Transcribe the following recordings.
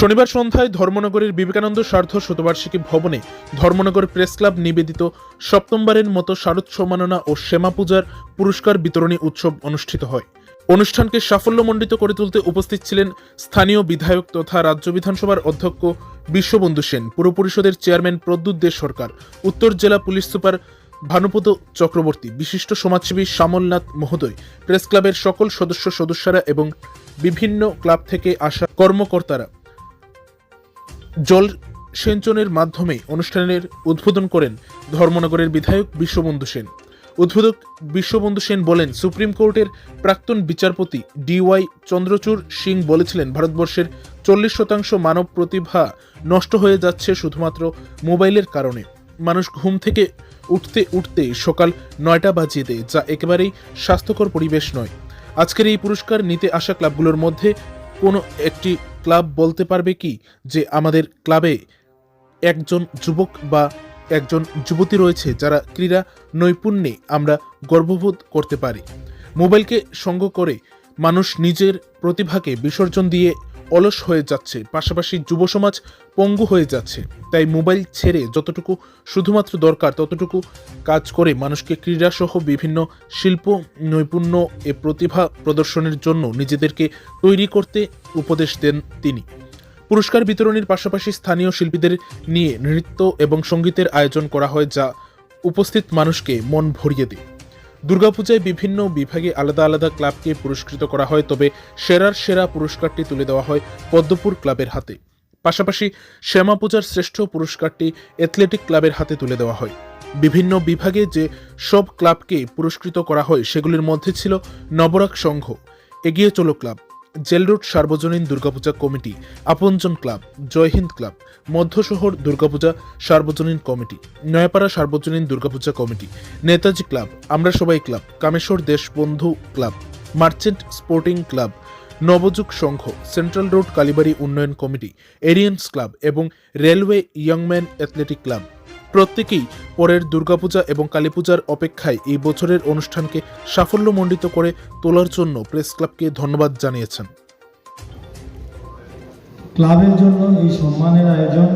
শনিবার সন্ধ্যায় ধর্মনগরের বিবেকানন্দ স্বার্থ শতবার্ষিকী ভবনে ধর্মনগর প্রেস ক্লাব নিবেদিত সপ্তমবারের মতো শারদ সম্মাননা ও শ্যামা পূজার পুরস্কার বিতরণী উৎসব অনুষ্ঠিত হয়। অনুষ্ঠানকে সাফল্যমণ্ডিত করে তুলতে উপস্থিত ছিলেন স্থানীয় বিধায়ক তথা রাজ্য বিধানসভার অধ্যক্ষ বিশ্ববন্ধু সেন, পুর পরিষদের চেয়ারম্যান প্রদ্যুৎ দে সরকার, উত্তর জেলা পুলিশ সুপার ভানুপদ চক্রবর্তী, বিশিষ্ট সমাজসেবী শ্যামলনাথ মহোদয়, প্রেস ক্লাবের সকল সদস্য সদস্যরা এবং বিভিন্ন ক্লাব থেকে আসা কর্মকর্তারা জল সেঞ্চনের মাধ্যমে অনুষ্ঠানের উদ্বোধন করেন ধর্মনগরের বিধায়ক বিশ্ববন্ধু সেন। উদ্বোধক বিশ্ববন্ধু সেন বলেন, সুপ্রিম কোর্টের প্রাক্তন বিচারপতি ডিওয়াই চন্দ্রচূড় সিং বলেছিলেন, ভারতবর্ষের চল্লিশ শতাংশ মানব প্রতিভা নষ্ট হয়ে যাচ্ছে শুধুমাত্র মোবাইলের কারণে। মানুষ ঘুম থেকে উঠতে উঠতে সকাল নয়টা বাজিয়ে দেয়, যা একেবারেই স্বাস্থ্যকর পরিবেশ নয়। আজকের এই পুরস্কার নিতে আসা ক্লাবগুলোর মধ্যে কোনো একটি ক্লাব বলতে পারবে কি যে আমাদের ক্লাবে একজন যুবক বা একজন যুবতী রয়েছে যারা ক্রীড়া নৈপুণ্যে আমরা গর্ববোধ করতে পারি। মোবাইলকে সঙ্গ করে মানুষ নিজের প্রতিভাকে বিসর্জন দিয়ে অলস হয়ে যাচ্ছে। পাশাপাশি যুব সমাজ পঙ্গু হয়ে যাচ্ছে। তাই মোবাইল ছেড়ে যতটুকু শুধুমাত্র দরকার ততটুকু কাজ করে মানুষকে ক্রীড়াসহ বিভিন্ন শিল্প, নৈপুণ্য এ প্রতিভা প্রদর্শনের জন্য নিজেদেরকে তৈরি করতে উপদেশ দেন তিনি। পুরস্কার বিতরণের পাশাপাশি স্থানীয় শিল্পীদের নিয়ে নৃত্য এবং সঙ্গীতের আয়োজন করা হয় যা উপস্থিত মানুষকে মন ভরিয়ে দেয়। দুর্গাপূজায় বিভিন্ন বিভাগে আলাদা আলাদা ক্লাবকে পুরস্কৃত করা হয়, তবে সেরার সেরা পুরস্কারটি তুলে দেওয়া হয় পদ্মপুর ক্লাবের হাতে। পাশাপাশি শ্যামা পূজার শ্রেষ্ঠ পুরস্কারটি অ্যাথলেটিক ক্লাবের হাতে তুলে দেওয়া হয়। বিভিন্ন বিভাগে যে সব ক্লাবকে পুরস্কৃত করা হয়, সেগুলির মধ্যে ছিল নবরাক সংঘ, এগিয়ে চলো ক্লাব জেল রোড সার্বজনীন Durga Puja committee, Apanjan club Jai Hind club Madhyashahar Durga Puja সার্বজনীন কমিটি, নয়াপাড়া সার্বজনীন দুর্গাপূজা কমিটি, নেতাজি ক্লাব, আমরা সবাই club, Kameshwar Deshbandhu club, merchant sporting club, Nabajug Sangha, central road Kalibari উন্নয়ন কমিটি এরিয়ান্স ক্লাব এবং railway ইয়ংম্যান athletic club. প্রত্যেকেই পরের দুর্গাপূজা এবং কালীপূজার অপেক্ষায় এই বছরের অনুষ্ঠানকে সাফল্যমণ্ডিত করে তোলার জন্য প্রেস ক্লাবকে ধন্যবাদ জানিয়েছেন। ক্লাবের জন্য এই সম্মানের আয়োজন।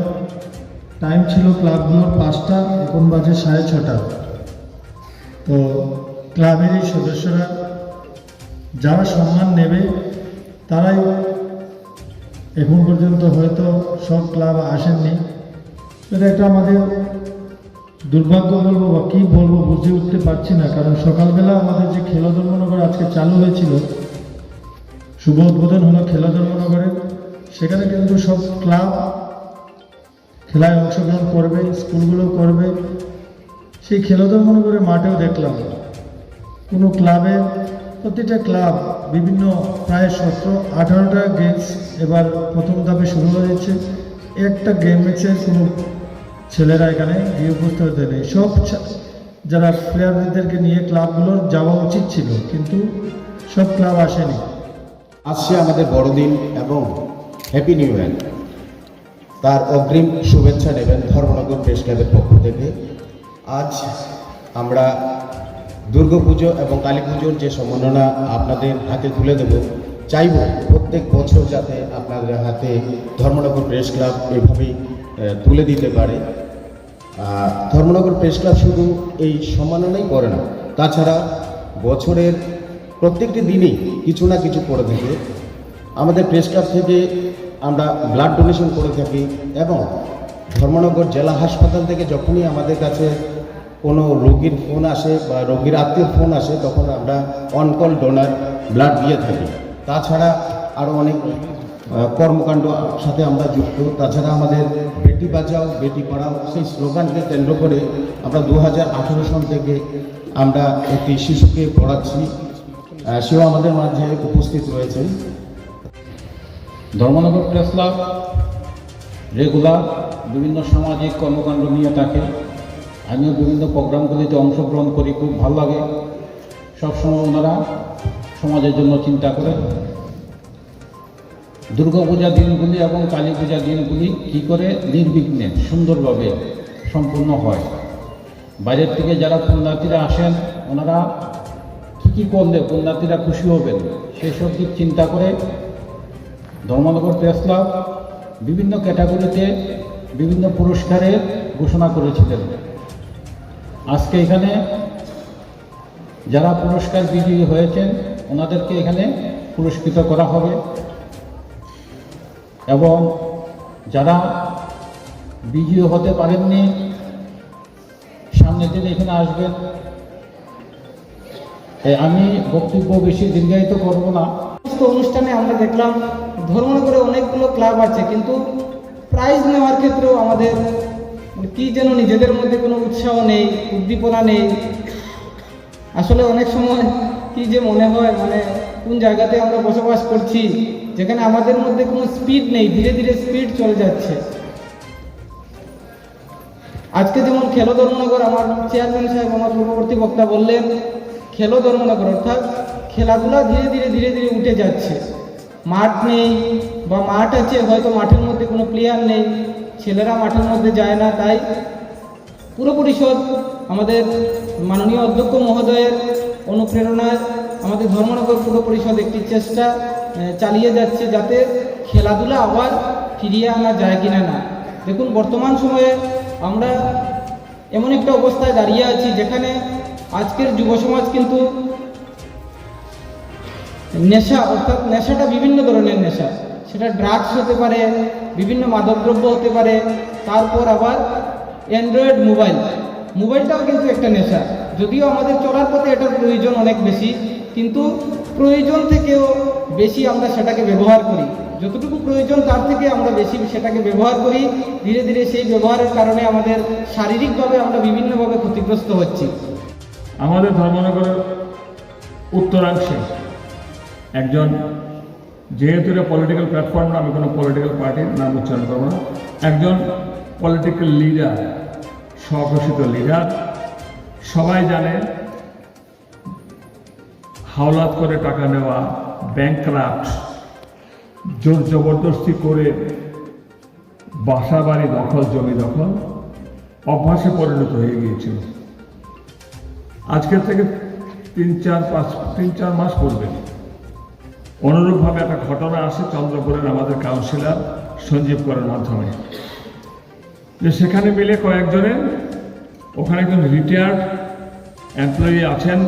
টাইম ছিল ক্লাবগুলোর পাঁচটা, এখন বাজে সাড়ে ছটা। তো ক্লাবের এই সদস্যরা যারা সম্মান নেবে, তারাই এখন পর্যন্ত হয়তো সব ক্লাব আসেননি। এটা একটা আমাদের দুর্ভাগ্য বলব বা কী বলব বুঝে উঠতে পারছি না, কারণ সকালবেলা আমাদের যে খেলাধর্মনগর আজকে চালু হয়েছিল, শুভ উদ্বোধন হলো খেলাধর্মনগরের সেখানে কিন্তু সব ক্লাব খেলায় অংশগ্রহণ করবে, স্কুলগুলো করবে। সেই খেলাধুলা মনে করে মাঠেও দেখলাম। কোনো ক্লাবে, প্রতিটা ক্লাব বিভিন্ন প্রায় সতেরো, আঠারোটা গেমস এবার প্রথম ধাপে শুরু হয়েছে একটা গেমসের কোনো ছেলেরা এখানে গিয়ে উপস্থিত হতে নেই। সব যারা প্লেয়ারদেরকে নিয়ে ক্লাবগুলোর যাওয়া উচিত ছিল, কিন্তু সব ক্লাব আসেনি। আসছে আমাদের বড়দিন এবং হ্যাপি নিউ ইয়ার তার অগ্রিম শুভেচ্ছা নেবেন ধর্মনগর প্রেস ক্লাবের পক্ষ থেকে। আজ আমরা দুর্গাপুজো এবং কালী পুজোর যে সম্মাননা আপনাদের হাতে তুলে দেব, চাইব প্রত্যেক বছর যাতে আপনাদের হাতে ধর্মনগর প্রেস ক্লাব এভাবেই তুলে দিতে পারে। ধর্মনগর প্রেস ক্লাব শুধু এই সম্মাননাই করে না, তাছাড়া বছরের প্রত্যেকটি দিনই কিছু না কিছু করে থাকে। আমাদের প্রেস ক্লাব থেকে আমরা ব্লাড ডোনেশন করে থাকি এবং ধর্মনগর জেলা হাসপাতাল থেকে যখনই আমাদের কাছে কোনো রোগীর ফোন আসে বা রোগীর আত্মীয় ফোন আসে, তখন আমরা অনকল ডোনার ব্লাড দিয়ে থাকি। তাছাড়া আরও অনেক কর্মকাণ্ড সাথে আমরা যুক্ত। তাছাড়া আমাদের বেটি বাঁচাও, বেটি পড়াও সেই স্লোগানকে কেন্দ্র করে আমরা দু সন থেকে আমরা একটি শিশুকে পড়াচ্ছি। সেও আমাদের মাঝে উপস্থিত রয়েছেন। ধর্মনগর প্রেস ক্লাব, রেগুলার বিভিন্ন সামাজিক কর্মকাণ্ড নিয়ে থাকে। আমিও বিভিন্ন প্রোগ্রামগুলিতে অংশগ্রহণ করি, খুব ভালো লাগে। সবসময় ওনারা সমাজের জন্য চিন্তা করে। দুর্গাপূজা দিনগুলি এবং কালী পূজা দিনগুলি কী করে নির্বিঘ্নে, সুন্দরভাবে সম্পূর্ণ হয়। বাইরের থেকে যারা পুণ্যার্থীরা আসেন, ওনারা কী কী করলে পুণ্যার্থীরা খুশি হবেন সেই সব দিক চিন্তা করে ধর্মনগর প্রেস ক্লাব বিভিন্ন ক্যাটাগরিতে বিভিন্ন পুরস্কারের ঘোষণা করেছিলেন। আজকে এখানে যারা পুরস্কার বিজয়ী হয়েছেন, ওনাদেরকে এখানে পুরস্কৃত করা হবে। এবং যারা বিজয়ী হতে পারেননি, সামনের দিনে এখানে আসবেন। আমি বক্তব্য বেশি দীর্ঘায়িত করব না। অনুষ্ঠানে আমরা দেখলাম ধর্মনগরে অনেকগুলো ক্লাব আছে, কিন্তু প্রাইজ নেওয়ার ক্ষেত্রেও আমাদের মানে কি যেন নিজেদের মধ্যে কোনো উৎসাহ নেই, উদ্দীপনা নেই। আসলে অনেক সময় কি যে মনে হয় মানে কোন জায়গাতে আমরা বসবাস করছি, যেখানে আমাদের মধ্যে কোনো স্পিড নেই, ধীরে ধীরে স্পিড চলে যাচ্ছে। আজকে যেমন খেলো ধর্মনগর, আমার চেয়ারম্যান সাহেব, আমার পূর্ববর্তী বক্তা বললেন, খেলো ধর্মনগর অর্থাৎ খেলাধুলা ধীরে ধীরে ধীরে ধীরে উঠে যাচ্ছে। মাঠ নেই বা মাঠ আছে, হয়তো মাঠের মধ্যে কোনো প্লেয়ার নেই, ছেলেরা মাঠের মধ্যে যায় না, তাই পুরো পরিষদ আমাদের মাননীয় অধ্যক্ষ মহোদয়ের অনুপ্রেরণায় আমাদের ধর্মনগর পুর পরিষদ একটি চেষ্টা চালিয়ে যাচ্ছে যাতে খেলাধুলা আবার ফিরিয়ে আনা যায় কিনা না। দেখুন, বর্তমান সময়ে আমরা এমন একটা অবস্থায় দাঁড়িয়ে আছি যেখানে আজকের যুব সমাজ কিন্তু নেশা, অর্থাৎ নেশাটা বিভিন্ন ধরনের নেশা। সেটা ড্রাগস হতে পারে, বিভিন্ন মাদকদ্রব্য হতে পারে, তারপর আবার অ্যান্ড্রয়েড মোবাইল মোবাইলটাও কিন্তু একটা নেশা। যদিও আমাদের চলার পথে এটার প্রয়োজন অনেক বেশি, কিন্তু প্রয়োজন থেকেও বেশি আমরা সেটাকে ব্যবহার করি। যতটুকু প্রয়োজন তার থেকে আমরা বেশি সেটাকে ব্যবহার করি। ধীরে ধীরে সেই ব্যবহারের কারণে আমাদের শারীরিকভাবে আমরা বিভিন্নভাবে ক্ষতিগ্রস্ত হচ্ছি। আমাদের ধর্মনগরের উত্তরাংশে একজন, যেহেতু এটা পলিটিক্যাল প্ল্যাটফর্ম না, আমি কোনো পলিটিক্যাল পার্টির নাম উচ্চারণ করব না। একজন পলিটিক্যাল লিডার স্বঘোষিত লিডার সবাই জানে হাওলাত করে টাকা নেওয়া ব্যাংক জোর জবরদস্তি করে বাসা বাড়ি দখল, জমি দখল, অভ্যাসে পরিণত হয়ে গিয়েছিল। আজকের থেকে তিন, চার, পাঁচ, তিন, চার মাস পূর্বে অনুরূপভাবে একটা ঘটনা আসে চন্দ্রপুরের আমাদের কাউন্সিলর সঞ্জীব করের মাধ্যমে। যে সেখানে মিলে কয়েকজনের ওখানে একজন রিটায়ার্ড এমপ্লয়ি আছেন,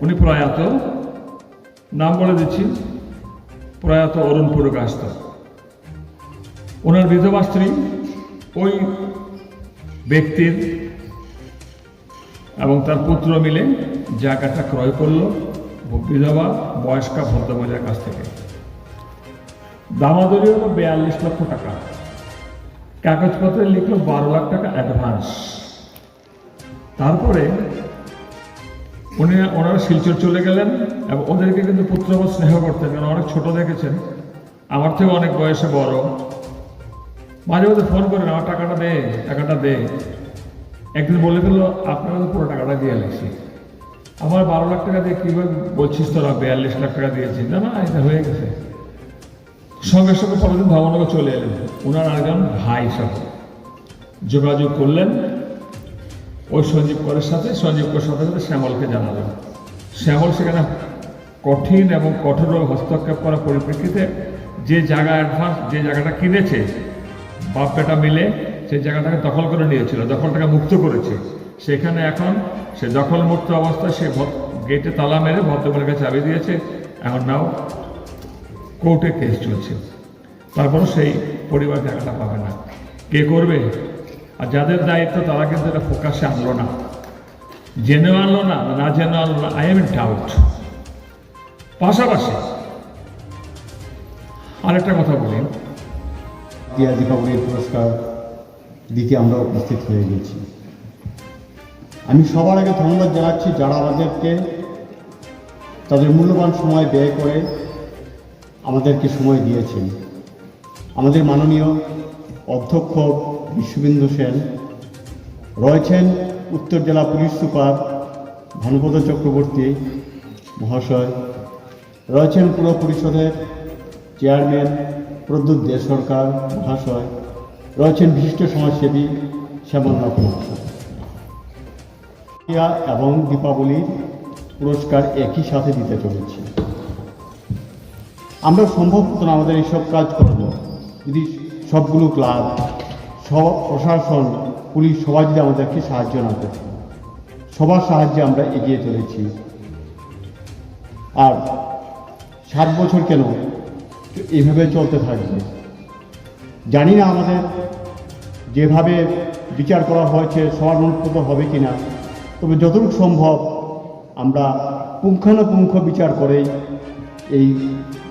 উনি প্রয়াত। নাম বলে দিচ্ছি, প্রয়াত অরুণ পুরকাস্ত। ওনার বিধবা স্ত্রী, ওই ব্যক্তির এবং তার পুত্র মিলে জায়গাটা ক্রয় করল। বিধবা বয়স্কা ভদ্রমহিলার কাছ থেকে। দামাদরি হলো বিয়াল্লিশ লক্ষ টাকা। কাগজপত্রে লিখলো বারো লাখ টাকা অ্যাডভান্স তারপরে উনি ওনারা শিলচর চলে গেলেন এবং ওদেরকে কিন্তু পুত্রবৎ স্নেহ করতেন, কারণ অনেক ছোট দেখেছেন। আমার থেকে অনেক বয়সে বড়। মাঝে মাঝে ফোন করেন, আমার টাকাটা দে টাকাটা দে। একদিন বলে ফেলল, আপনারা তো পুরো টাকাটা দিয়ে লাগছি আমার বারো লাখ টাকা দিয়ে কীভাবে বলছিস তোরা? বিয়াল্লিশ লাখ টাকা দিয়েছিস। না না, এটা হয়ে গেছে। সঙ্গে সঙ্গে পরের দিন ভবনকে চলে এলেন। ওনার আরেকজন ভাই সহ। যোগাযোগ করলেন। ওই সঞ্জীব করের সাথে, সঞ্জীব করের সাথে সাথে শ্যামলকে জানালেন। শ্যামল সেখানে কঠিন এবং কঠোর হস্তক্ষেপ করার পরিপ্রেক্ষিতে যে জায়গা অ্যাডভান্স যে জায়গাটা কিনেছে বাপ বেটা মিলে, সেই জায়গাটাকে দখল করে নিয়েছিল, দখলটাকে মুক্ত করেছে। সেখানে এখন সে দখল মুক্ত অবস্থায় সে গেটে তালা মেরে ভদ্রমহিলাকে চাবি দিয়েছে। এখন নাও কোর্টে কেস চলছে। তারপরও সেই পরিবার জায়গাটা পাবে না। কে করবে? আর যাদের দায়িত্ব, তারা কিন্তু এটা ফোকাসে আনলো না। জেনেও আনলো না না জেনেও আনলো না আই এম ইন ডাউট পাশাপাশি আরেকটা কথা বলি। দিয়া দীপাবলির পুরস্কার দিতে আমরা উপস্থিত হয়ে গেছি। আমি সবার আগে ধন্যবাদ জানাচ্ছি যারা আমাদেরকে তাদের মূল্যবান সময় ব্যয় করে আমাদেরকে সময় দিয়েছেন। আমাদের মাননীয় অধ্যক্ষ বিশ্ববিন্দু সেন, রয়েছেন উত্তর জেলা পুলিশ সুপার ভানুপদ চক্রবর্তী মহাশয়, রয়েছেন পুর পরিষদের চেয়ারম্যান প্রদ্যুৎ দে সরকার মহাশয়, রয়েছেন বিশিষ্ট সমাজসেবী শ্যামলনাথ মহাশয় এবং দীপাবলির পুরস্কার একই সাথে দিতে চলেছি। আমরা সম্ভব হতো না আমাদের এইসব কাজ করব। যদি সবগুলো ক্লাব সব প্রশাসন, পুলিশ সবাই যদি আমাদেরকে সাহায্য না করছে সবার সাহায্যে আমরা এগিয়ে চলেছি। আর সাত বছর কেন এইভাবে চলতে থাকবে? জানি না আমাদের যেভাবে বিচার করা হয়েছে, সবার মনোনীত হবে কি না তবে যতটুকু সম্ভব আমরা পুঙ্খানুপুঙ্খ বিচার করেই এই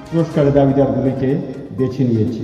পুরস্কারের দাবিদারগুলিকে বেছে নিয়েছি।